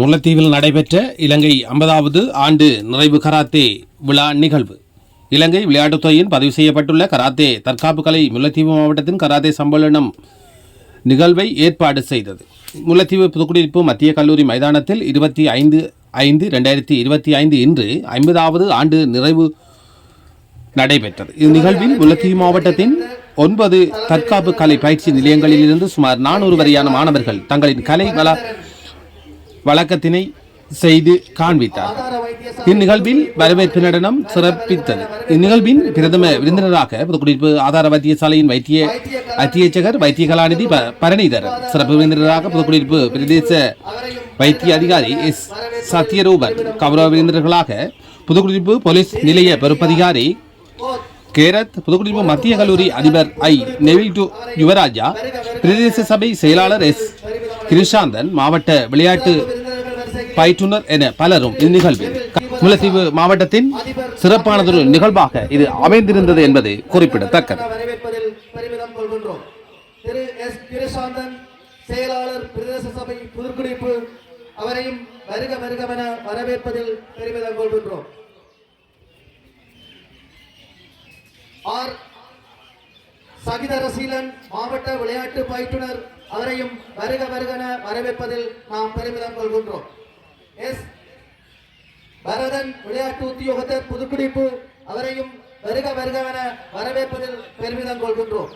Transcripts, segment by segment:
முல்லைத்தீவில் நடைபெற்ற இலங்கை ஐம்பதாவது ஆண்டு நிறைவு கராத்தே விழா நிகழ்வு. இலங்கை விளையாட்டுத்துறையின் பதிவு செய்யப்பட்டுள்ள கராத்தே தற்காப்பு கலை முல்லைத்தீவு மாவட்டத்தின் கராத்தே சம்மேளனம் நிகழ்வை ஏற்பாடு செய்தது. முல்லைத்தீவு புதுக்குடியிருப்பு மத்திய கல்லூரி மைதானத்தில் இருபத்தி ஐந்து ஐந்து ரெண்டாயிரத்தி இருபத்தி ஐந்து இன்று ஐம்பதாவது ஆண்டு நிறைவு நடைபெற்றது. இந்நிகழ்வில் முல்லைத்தீவு மாவட்டத்தின் ஒன்பது தற்காப்பு கலை பயிற்சி நிலையங்களிலிருந்து சுமார் நானூறு வரையான மாணவர்கள் தங்களின் கலை வள வழக்கத்தினை செய்து காண்பித்தார். இந்நிகழ்வில் வரவேற்பு நடனம் சிறப்பித்தது. இந்நிகழ்வின் பிரதம விருந்தினராக புதுக்குடியிருப்பு ஆதார வைத்தியசாலையின் வைத்திய அத்தியட்சகர் வைத்திய கலாநிதி பரணிதரன். சிறப்பு விருந்தினராக புதுக்குடியிருப்பு பிரதேச வைத்திய அதிகாரி எஸ். சத்யரூபன். கௌரவ விருந்தினர்களாக புதுக்குடியிருப்பு போலீஸ் நிலைய பொறுப்பதிகாரி கேரத் புதுக்குடியிருப்பு மத்திய கல்லூரி அதிபர் ஐ. நெவில் டு யுவராஜா பிரதேச சபை செயலாளர் எஸ். கிருஷாந்தன் மாவட்ட விளையாட்டு பயிற்றுனர் என பலரும் இந்நிகழ்வில் முல்லைத்தீவு மாவட்டத்தின் சிறப்பானதொரு நிகழ்வாக இது அமைந்திருந்தது என்பது குறிப்பிடத்தக்கது. வரவேற்பதில் கொள்கின்றோம். செயலாளர் பிரதேச சபை புதுக்குடிப்பு அவரையும் வருக வருகவென வரவேற்பதில் பெருமிதம் கொள்கின்றோம். ஆர். சகிதரசீலன் மாவட்ட விளையாட்டு பயிற்றுனர் அவரையும் வருக வருகன வரவேற்பதில் நாம் பெருமிதம் கொள்கின்றோம். எஸ். பரதன் விளையாட்டு உத்தியோகத்தர் புதுப்பிடிப்பு அவரையும் வருக வருகவென வரவேற்பதில் பெருமிதம் கொள்கின்றோம்.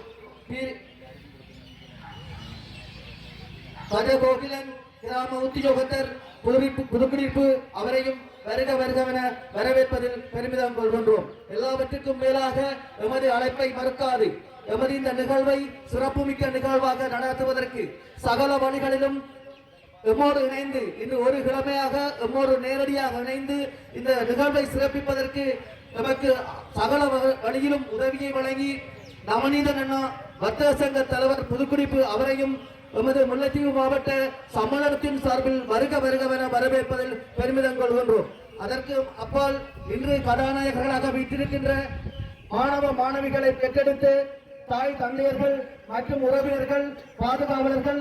பதகோகிலன் கிராம உத்தியோகத்தர் புதுப்பிப்பு புதுப்பிடிப்பு அவரையும் வருக வருகவென வரவேற்பதில் பெருமிதம் கொள்கின்றோம். எல்லாவற்றுக்கும் மேலாக எமது அழைப்பை மறுக்காது. எமது இந்த நிகழ்வை சிறப்புமிக்க நிகழ்வாக நடத்துவதற்கு சகல வழிகளிலும் எம்மோடு இணைந்து இன்று ஒரு கிழமையாக எம்மோடு நேரடியாக இணைந்து இந்த நிகழ்வை சிறப்பிப்பதற்கு நமக்கு சகல வழியிலும் உதவியை வழங்கி நவநீதன் அண்ணா வர்த்தக சங்க தலைவர் புதுக்குடிப்பு அவரையும் எமது முல்லைத்தீவு மாவட்ட சம்மேளனத்தின் சார்பில் வருக வருகவென வரவேற்பதில் பெருமிதம் கொள்கின்றோம். அதற்கு அப்பால் இன்று கதாநாயகர்களாக வீட்டிருக்கின்ற மாணவ மாணவிகளை பெற்றெடுத்து தாய் தந்தையர்கள் மற்றும் உறவினர்கள் பாதுகாவலர்கள்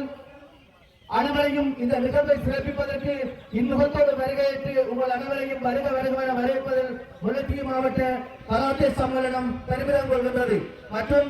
அனைவரையும் இந்த நிகழ்வை சிறப்பிப்பதற்கு இந்நுகத்தோடு வருகையிட்டு உங்கள் அனைவரையும் வருக வருகவென வரவேற்பதில் முல்லைத்தீவு மாவட்ட கராத்தே சம்மேளனம் பெருமிதம் கொள்கின்றது. மற்றும்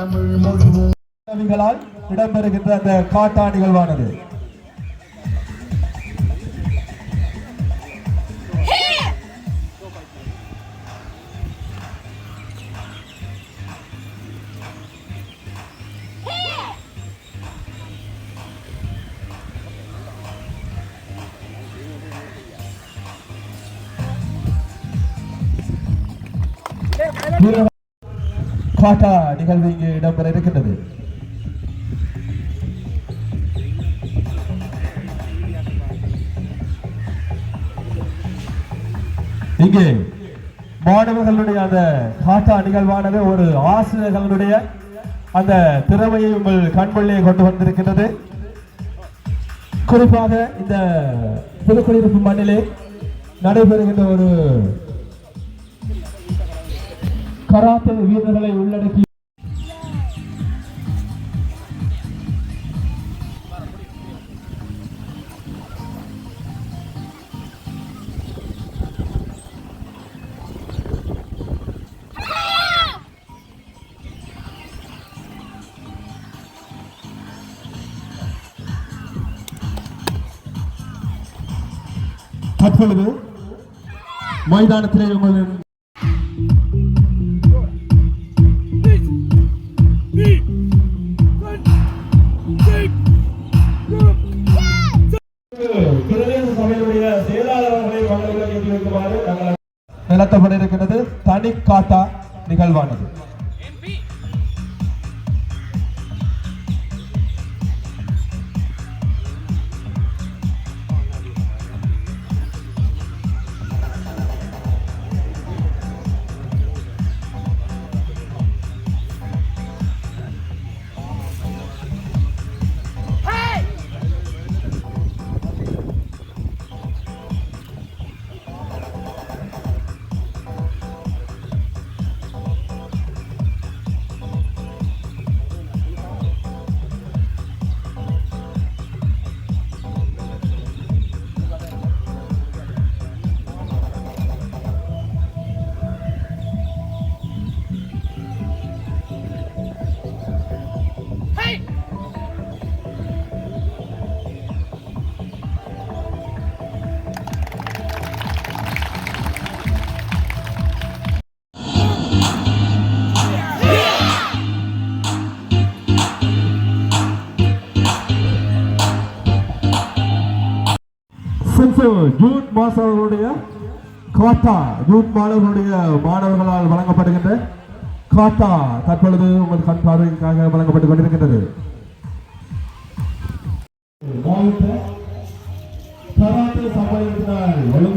தமிழ் மொழிகளால் இடம்பெறுகின்ற அந்த காட்டா நிகழ்வானது. காட்டா நிகழ்வு இங்கு இடம்பெற இருக்கின்றது. இங்கே மாணவர்களுடைய அந்த காட்டா நிகழ்வானது ஒரு ஆசிரியர்களுடைய அந்த திறமையை உங்கள் கண்முள்ளே கொண்டு வந்திருக்கின்றது. குறிப்பாக இந்த புதுக்குடியிருப்பு மண்ணிலே நடைபெறுகின்ற ஒரு கராத்தே வீரர்களை உள்ளடக்கி தற்பொழுது மைதானத்திலே உங்களின் நிலத்தப்பட இருக்கிறது தனி காட்டா நிகழ்வானது. சென்சர் ஜூன் மாதம் காத்தா ஜூன் மாணவர்களுடைய மாணவர்களால் வழங்கப்படுகின்ற காத்தா தற்பொழுது உங்கள் கண் பார்வைக்காக வழங்கப்பட்டுக் கொண்டிருக்கின்றது. மாவட்ட கராத்தே சம்மேளனத்தினால் வழங்க